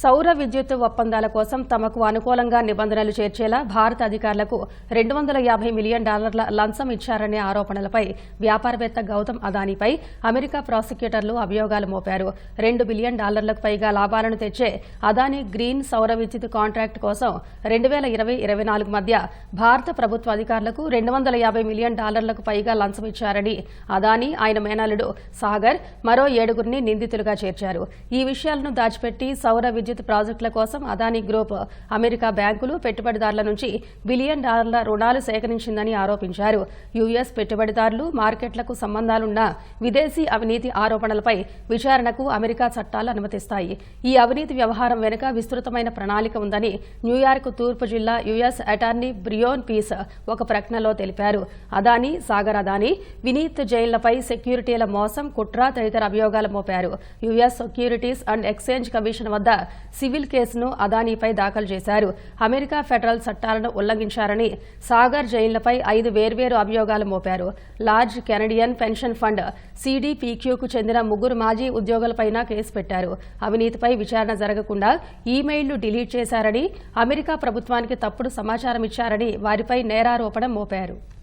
సౌర విద్యుత్ ఒప్పందాల కోసం తమకు అనుకూలంగా నిబంధనలు చేర్చేలా భారత అధికారులకు రెండు వందల యాభై మిలియన్ డాలర్ల లంచం ఇచ్చారనే ఆరోపణలపై వ్యాపారవేత్త గౌతమ్ అదానీపై అమెరికా ప్రాసిక్యూటర్లు అభియోగాలు మోపారు. రెండు బిలియన్ డాలర్లకు పైగా లాభాలను తెచ్చే అదానీ గ్రీన్ సౌర విద్యుత్ కాంట్రాక్ట్ కోసం రెండు వేల ఇరవై ఇరవై నాలుగు మధ్య భారత ప్రభుత్వ అధికారులకు రెండు వందల యాభై మిలియన్ డాలర్లకు పైగా లంచం ఇచ్చారని అదానీ ఆయన మేనల్లుడు సాగర్ మరో ఏడుగురిని నిందితులుగా చేర్చారు. ఈ విషయాలను దాచిపెట్టి సౌర విద్యుత్ ప్రాజెక్టుల కోసం అదానీ గ్రూప్ అమెరికా బ్యాంకులు పెట్టుబడిదారుల నుంచి బిలియన్ డాలర్ల రుణాలు సేకరించిందని ఆరోపించారు. యుఎస్ పెట్టుబడిదారులు మార్కెట్లకు సంబంధాలున్న విదేశీ అవినీతి ఆరోపణలపై విచారణకు అమెరికా చట్టాలు అనుమతిస్తాయి. ఈ అవినీతి వ్యవహారం వెనుక విస్తృతమైన ప్రణాళిక ఉందని న్యూయార్క్ తూర్పు జిల్లా యుఎస్ అటార్నీ బ్రియోన్ పీస్ ఒక ప్రకటనలో తెలిపారు. అదానీ సాగర్ అదానీ వినీత్ జైన్లపై సెక్యూరిటీల మోసం కుట్ర తదితర అభియోగాలు మోపారు. US securities and exchange commission వద్ద సివిల్ కేసును అదానీపై దాఖలు చేశారు. అమెరికా ఫెడరల్ చట్టాలను ఉల్లంఘించారని సాగర్ జైన్లపై ఐదు వేర్వేరు అభియోగాలు మోపారు. లార్జ్ కెనడియన్ పెన్షన్ ఫండ్ సీడీపీక్యూకు చెందిన ముగ్గురు మాజీ ఉద్యోగులపైన కేసు పెట్టారు. అవినీతిపై విచారణ జరగకుండా ఈమెయిల్లు డిలీట్ చేశారని అమెరికా ప్రభుత్వానికి తప్పుడు సమాచారం ఇచ్చారని వారిపై నేరారోపణ మోపారు.